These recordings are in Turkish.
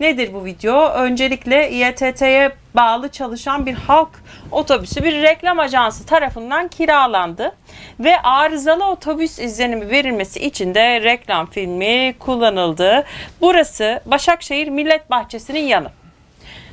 Nedir bu video? Öncelikle İETT'ye bağlı çalışan bir halk otobüsü bir reklam ajansı tarafından kiralandı ve arızalı otobüs izlenimi verilmesi için de reklam filmi kullanıldı. Burası Başakşehir Millet Bahçesi'nin yanı.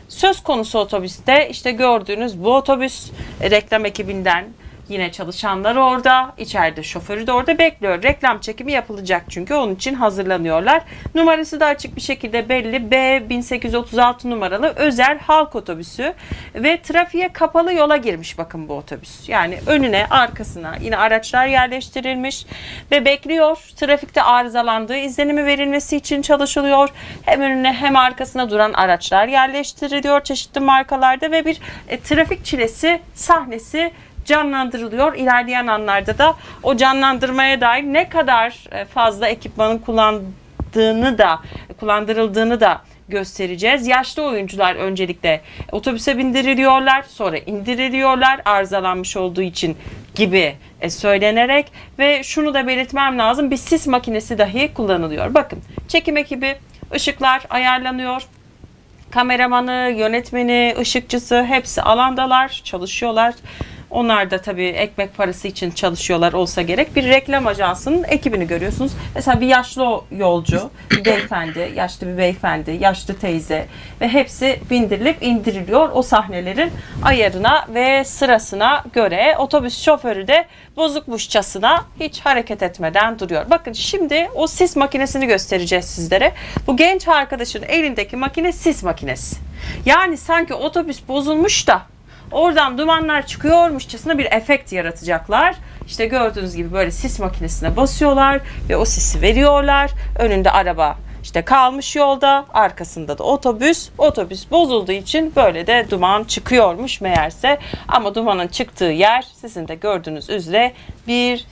Söz konusu otobüste işte gördüğünüz bu otobüs reklam ekibinden yine çalışanlar orada, içeride şoförü de orada bekliyor. Reklam çekimi yapılacak çünkü onun için hazırlanıyorlar. Numarası da açık bir şekilde belli. B 1836 numaralı özel halk otobüsü ve trafiğe kapalı yola girmiş bakın bu otobüs. Yani önüne, arkasına yine araçlar yerleştirilmiş ve bekliyor. Trafikte arızalandığı izlenimi verilmesi için çalışılıyor. Hem önüne hem arkasına duran araçlar yerleştiriliyor çeşitli markalarda ve bir e, trafik çilesi sahnesi canlandırılıyor. İlerleyen anlarda da o canlandırmaya dair ne kadar e, fazla ekipmanın kullandığını da kullandırıldığını da göstereceğiz. Yaşlı oyuncular öncelikle otobüse bindiriliyorlar, sonra indiriliyorlar arızalanmış olduğu için gibi e, söylenerek ve şunu da belirtmem lazım bir sis makinesi dahi kullanılıyor. Bakın çekim ekibi ışıklar ayarlanıyor. Kameramanı, yönetmeni, ışıkçısı hepsi alandalar, çalışıyorlar. Onlar da tabii ekmek parası için çalışıyorlar olsa gerek. Bir reklam ajansının ekibini görüyorsunuz. Mesela bir yaşlı yolcu, bir beyefendi, yaşlı bir beyefendi, yaşlı teyze ve hepsi bindirilip indiriliyor o sahnelerin ayarına ve sırasına göre. Otobüs şoförü de bozukmuşçasına hiç hareket etmeden duruyor. Bakın şimdi o sis makinesini göstereceğiz sizlere. Bu genç arkadaşın elindeki makine sis makinesi. Yani sanki otobüs bozulmuş da Oradan dumanlar çıkıyormuşçasına bir efekt yaratacaklar. İşte gördüğünüz gibi böyle sis makinesine basıyorlar ve o sisi veriyorlar. Önünde araba işte kalmış yolda, arkasında da otobüs. Otobüs bozulduğu için böyle de duman çıkıyormuş meğerse. Ama dumanın çıktığı yer sizin de gördüğünüz üzere bir